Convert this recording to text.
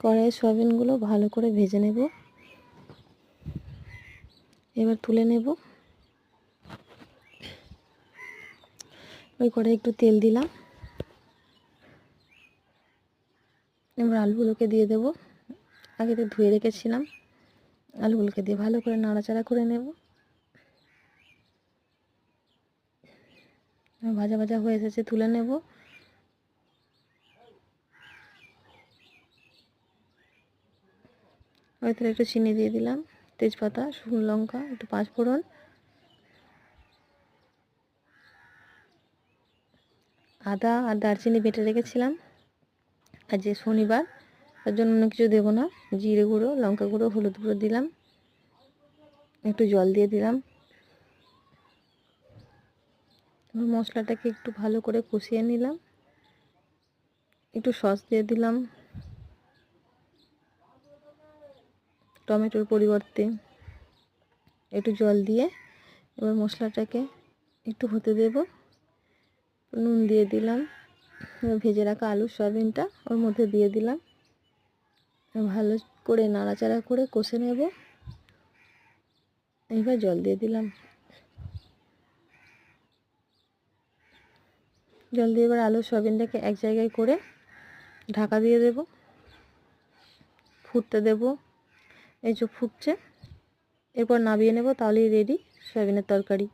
কড়াইয়ের সয়াবিনগুলো ভালো করে ভেজে নেব। এবার তুলে নেব। ওই কড়াই একটু তেল দিলাম। এবার আলুগুলোকে দিয়ে দেব। আগে তো ধুয়ে রেখেছিলাম। আলুগুলোকে দিয়ে ভালো করে নাড়াচাড়া করে নেব। ভাজা ভাজা হয়ে এসেছে, তুলে নেব। হয়তো একটু চিনি দিয়ে দিলাম। তেজপাতা, শুকনো লঙ্কা, একটু পাঁচ ফোড়ন। আদা আর দারচিনি বেটে রেখেছিলাম। আর যে শনিবার, তার জন্য অন্য কিছু দেবো না। জিরে গুঁড়ো, লঙ্কা গুঁড়ো, হলুদ গুঁড়ো দিলাম। একটু জল দিয়ে দিলাম। মশলাটাকে একটু ভালো করে কষিয়ে নিলাম। একটু সস দিয়ে দিলাম। টমেটোর পরিবর্তে একটু জল দিয়ে এবার মশলাটাকে একটু হতে দেব। নুন দিয়ে দিলাম ভেজে রাখা আলু সয়াবিনটা ওর মধ্যে দিয়ে দিলাম। ভালো করে নাড়াচাড়া করে কষে নেব। এবার জল দিয়ে দিলাম। জল দিয়ে এবার আলু সয়াবিনটাকে এক জায়গায় করে ঢাকা দিয়ে দেব, ফুটতে দেব। এই যে ফুটছে। এরপর নামিয়ে নেব তাহলেই রেডি সয়াবিনের তরকারি।